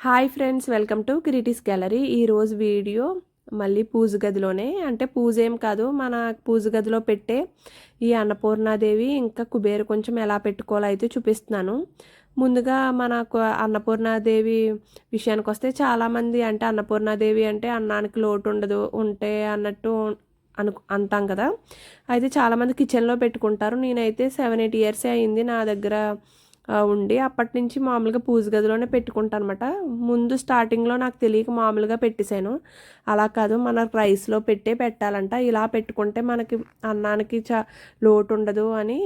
Hi friends welcome to Kritis gallery. ఈరోజు video మళ్ళీ పూజ గదిలోనే. అంటే పూజ ఏం కాదు మన పూజ గదిలో పెట్టే ఈ అన్నపూర్ణాదేవి ఇంకా కుబేరు కొంచెం ఎలా పెట్టుకోవాలో అయితే చూపిస్తున్నాను. ముందుగా మన అన్నపూర్ణాదేవి విషయానికి వస్తే చాలామంది అంటే అన్నపూర్ణాదేవి అంటే అన్నానికి లోటు ఉండదు ఉంటే అన్నట్టు అను అంటాం కదా. అయితే చాలామంది కిచెన్లో పెట్టుకుంటారు. నేనైతే సెవెన్ ఎయిట్ ఇయర్స్ అయింది నా దగ్గర ఉండి అప్పటి నుంచి మామూలుగా పూజ గదిలోనే పెట్టుకుంటాను అనమాట ముందు స్టార్టింగ్లో నాకు తెలియక మామూలుగా పెట్టేశాను. అలా కాదు మన రైస్లో పెట్టే పెట్టాలంట. ఇలా పెట్టుకుంటే మనకి అన్నానికి చా లోటు ఉండదు అని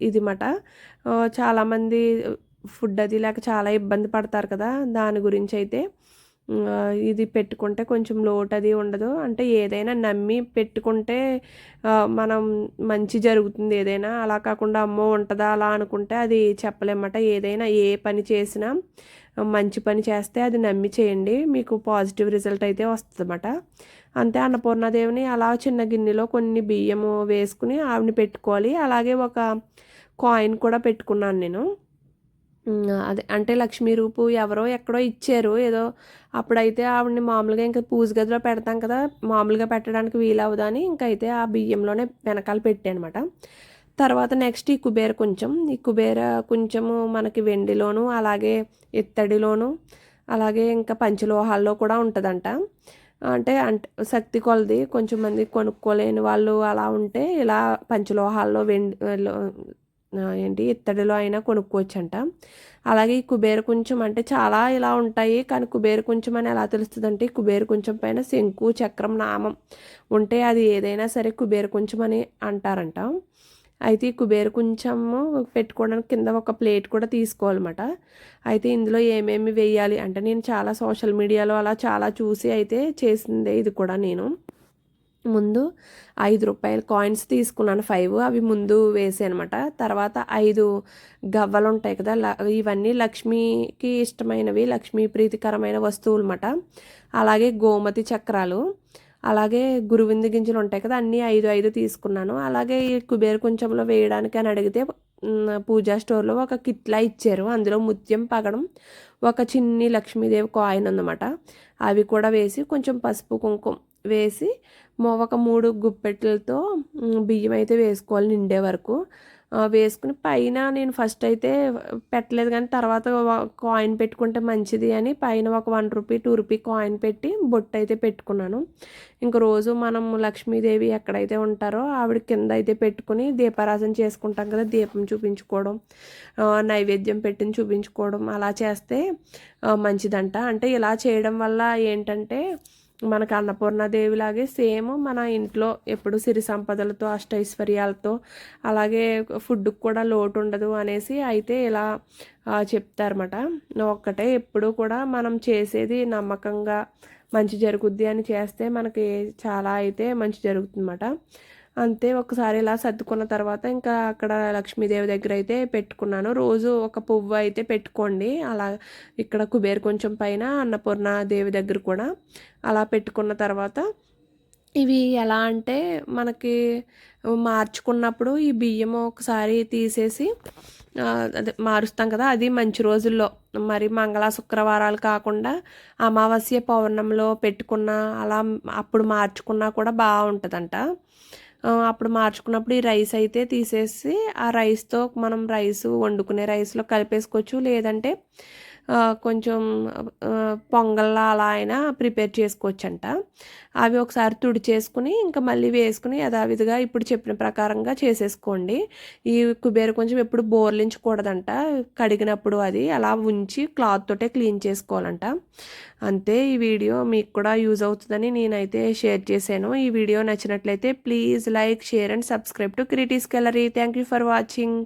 ఇది మాట చాలామంది ఫుడ్ అది లేక చాలా ఇబ్బంది పడతారు కదా దాని గురించి అయితే. ఇది పెట్టుకుంటే కొంచెం లోటు అది ఉండదు. అంటే ఏదైనా నమ్మి పెట్టుకుంటే మనం మంచి జరుగుతుంది ఏదైనా. అలా కాకుండా అమ్మో ఉంటుందా అలా అనుకుంటే అది చెప్పలేమట ఏదైనా ఏ పని చేసినా మంచి పని చేస్తే అది నమ్మి చేయండి. మీకు పాజిటివ్ రిజల్ట్ అయితే వస్తుందన్నమాట. అంతే అన్నపూర్ణాదేవిని అలా చిన్న గిన్నెలో కొన్ని బియ్యము వేసుకుని ఆవిని పెట్టుకోవాలి. అలాగే ఒక కాయిన్ కూడా పెట్టుకున్నాను నేను. అదే. అంటే లక్ష్మీ రూపు ఎవరో ఎక్కడో ఇచ్చారు. ఏదో అప్పుడైతే ఆవిడని మామూలుగా ఇంకా పూజ గదిలో పెడతాం కదా మామూలుగా పెట్టడానికి వీలవుదని ఇంకైతే ఆ బియ్యంలోనే వెనకాల అనమాట తర్వాత నెక్స్ట్ ఈ కుబేర కొంచెం. ఈ కుబేర కొంచెము మనకి వెండిలోను అలాగే ఇత్తడిలోను అలాగే ఇంకా పంచలోహాల్లో కూడా ఉంటుందంట. అంటే అంటే శక్తి కొలది. కొంచెం మంది కొనుక్కోలేని వాళ్ళు అలా ఉంటే ఇలా పంచలోహాల్లో వెండి ఏంటి? ఇత్తడిలో అయినా కొనుక్కోవచ్చంట. అలాగే ఈ కుబేర కొంచెం అంటే చాలా ఇలా ఉంటాయి. కానీ కుబేర కొంచెం అని ఎలా తెలుస్తుందంటే కుబేర కొంచెం పైన శంకు చక్రం నామం ఉంటే అది ఏదైనా సరే కుబేర కొంచెం అని అంటారంట. అయితే ఈ కుబేర కొంచెము పెట్టుకోవడానికి కింద ఒక ప్లేట్ కూడా తీసుకోవాలన్నమాట. అయితే ఇందులో ఏమేమి వేయాలి? అంటే నేను చాలా సోషల్ మీడియాలో అలా చాలా చూసి అయితే చేసిందే ఇది కూడా నేను. ముందు ఐదు రూపాయల కాయిన్స్ తీసుకున్నాను ఫైవ్ అవి ముందు వేసే అనమాట తర్వాత ఐదు గవ్వలు ఉంటాయి కదా ఇవన్నీ లక్ష్మీకి ఇష్టమైనవి లక్ష్మీ ప్రీతికరమైన వస్తువులు అనమాట అలాగే గోమతి చక్రాలు అలాగే గురువిందు గింజలు ఉంటాయి కదా అన్నీ ఐదు ఐదు తీసుకున్నాను. అలాగే ఈ కుబేర కొంచెంలో వేయడానికి అని అడిగితే పూజా స్టోర్లో ఒక కిట్లా ఇచ్చారు. అందులో ముత్యం పగడం ఒక చిన్ని లక్ష్మీదేవి కాయిన్ అన్నమాట అవి కూడా వేసి కొంచెం పసుపు కుంకుమ వేసి ఒక మూడు గుప్పెట్లతో బియ్యం అయితే వేసుకోవాలి నిండే వరకు. వేసుకుని పైన నేను ఫస్ట్ అయితే పెట్టలేదు కానీ తర్వాత కాయిన్ పెట్టుకుంటే మంచిది అని పైన ఒక one rupee two rupee coin పెట్టి బొట్టు అయితే పెట్టుకున్నాను. ఇంక రోజు మనం లక్ష్మీదేవి ఎక్కడైతే ఉంటారో ఆవిడ కింద అయితే పెట్టుకుని దీపారాధన చేసుకుంటాం కదా దీపం చూపించుకోవడం నైవేద్యం పెట్టిన చూపించుకోవడం అలా చేస్తే మంచిదంట. అంటే ఇలా చేయడం వల్ల ఏంటంటే మనకు అన్నపూర్ణాదేవిలాగే సేమ్ మన ఇంట్లో ఎప్పుడు సిరి సంపదలతో అష్టైశ్వర్యాలతో అలాగే ఫుడ్కి కూడా లోటు ఉండదు అనేసి అయితే ఇలా చెప్తారన్నమాట. ఒక్కటే ఎప్పుడు కూడా మనం చేసేది నమ్మకంగా మంచి జరుగుద్ది అని చేస్తే మనకి చాలా అయితే మంచి జరుగుతుందన్నమాట. అంతే ఒకసారి ఇలా సర్దుకున్న తర్వాత ఇంకా అక్కడ లక్ష్మీదేవి దగ్గర అయితే పెట్టుకున్నాను. రోజు ఒక పువ్వు అయితే పెట్టుకోండి. అలా ఇక్కడ కుబేర్ కొంచెం పైన అన్నపూర్ణ దేవి దగ్గర కూడా అలా పెట్టుకున్న తర్వాత ఇవి ఎలా అంటే మనకి మార్చుకున్నప్పుడు ఈ బియ్యం ఒకసారి తీసేసి అదే మారుస్తాం కదా అది మంచి రోజుల్లో. మరి మంగళ శుక్రవారాలు కాకుండా అమావాస్య పౌర్ణంలో పెట్టుకున్న అలా అప్పుడు మార్చుకున్నా కూడా బాగుంటుందంట. అప్పుడు మార్చుకున్నప్పుడు ఈ రైస్ అయితే తీసేసి ఆ రైస్తో మనం రైస్ వండుకునే రైస్లో కలిపేసుకోవచ్చు. లేదంటే కొంచెం పొంగల్లా అలా అయినా ప్రిపేర్ చేసుకోవచ్చంట. అవి ఒకసారి తుడి చేసుకుని ఇంకా మళ్ళీ వేసుకుని యథావిధిగా ఇప్పుడు చెప్పిన ప్రకారంగా చేసేసుకోండి. ఈ కుబేర కొంచెం ఎప్పుడు బోర్లించకూడదంట. కడిగినప్పుడు అది అలా ఉంచి క్లాత్ తోటే క్లీన్ చేసుకోవాలంట. అంతే ఈ వీడియో మీకు కూడా యూజ్ అవుతుందని నేనైతే షేర్ చేశాను. ఈ వీడియో నచ్చినట్లయితే please like share and subscribe to Kritis gallery thank you for watching